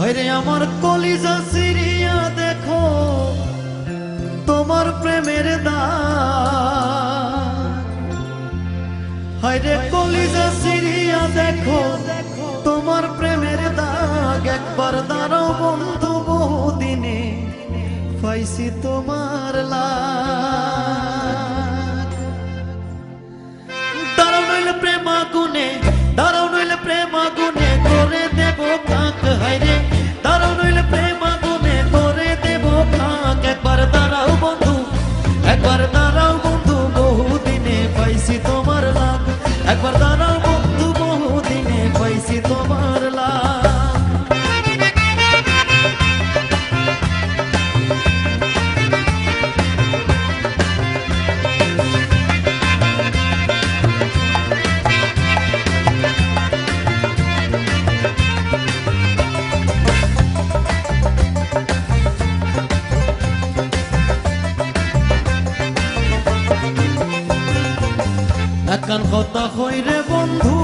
হরে আমার কলিজা সিরিয়া দেখো, তোমার প্রেমের হরে কলিজা সিরিয়া দেখো, তোমার প্রেমের দাগ। একবার দাঁড়াও বন্ধু বহুদিনে, পাইছি তোমার লাগ। প্রেম আগুনে কাক হাইরে দাঁড়াও নইলে প্রেম আগুনে করে দেব কাক একবার দাঁড়াও বন্ধু, একবার দাঁড়াও বন্ধু, বহুদিনে পাইছি তোমার লাগ একবার পাইছি তোমার একান কথা হইরে বন্ধু?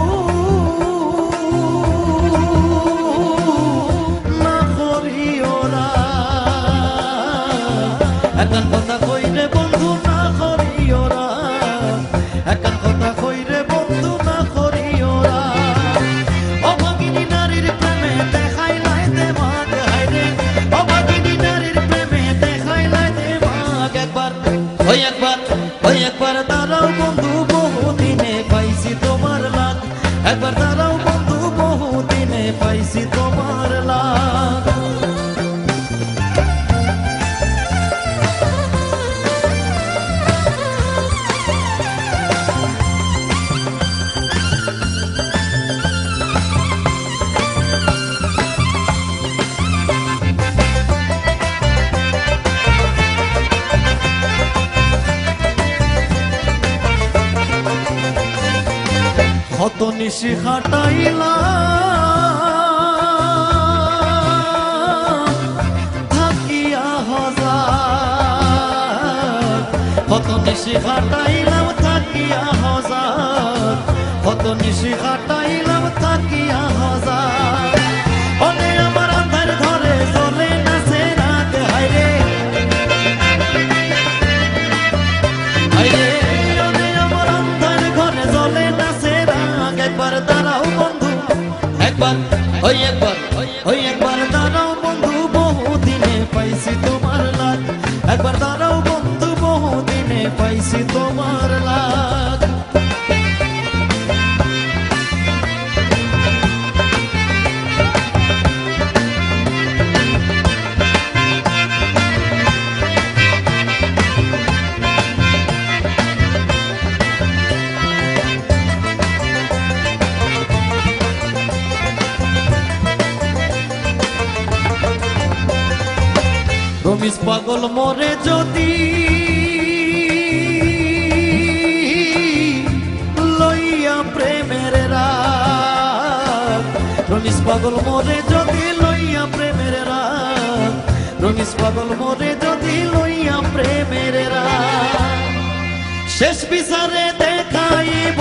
একবার তারাও বন্ধু বহুদিনে পাইছি তোমার লাগ। একবার দাঁড়াও কত নিশি হাটাইলা কত নিশি হাটাইলাম থাকিয়া হজার। কত নিশি খাটাইলাম থাকিয়া হজার। একবার ওই একবার ওই একবার দাঁড়াও বন্ধু, বহুদিনে পাইছি তোমার লাগ একবার দাঁড়াও বন্ধু, বহুদিনে পাইছি তোমার লাগ রমিস পাগল মরে যদি লইয়া প্রেমের রাগ। রমিস পাগল মরে যদি লইয়া প্রেমের রাগ। রমিস পাগল মরে যদি লইয়া প্রেমের রাগ। শেষ বিচারে দেখাইব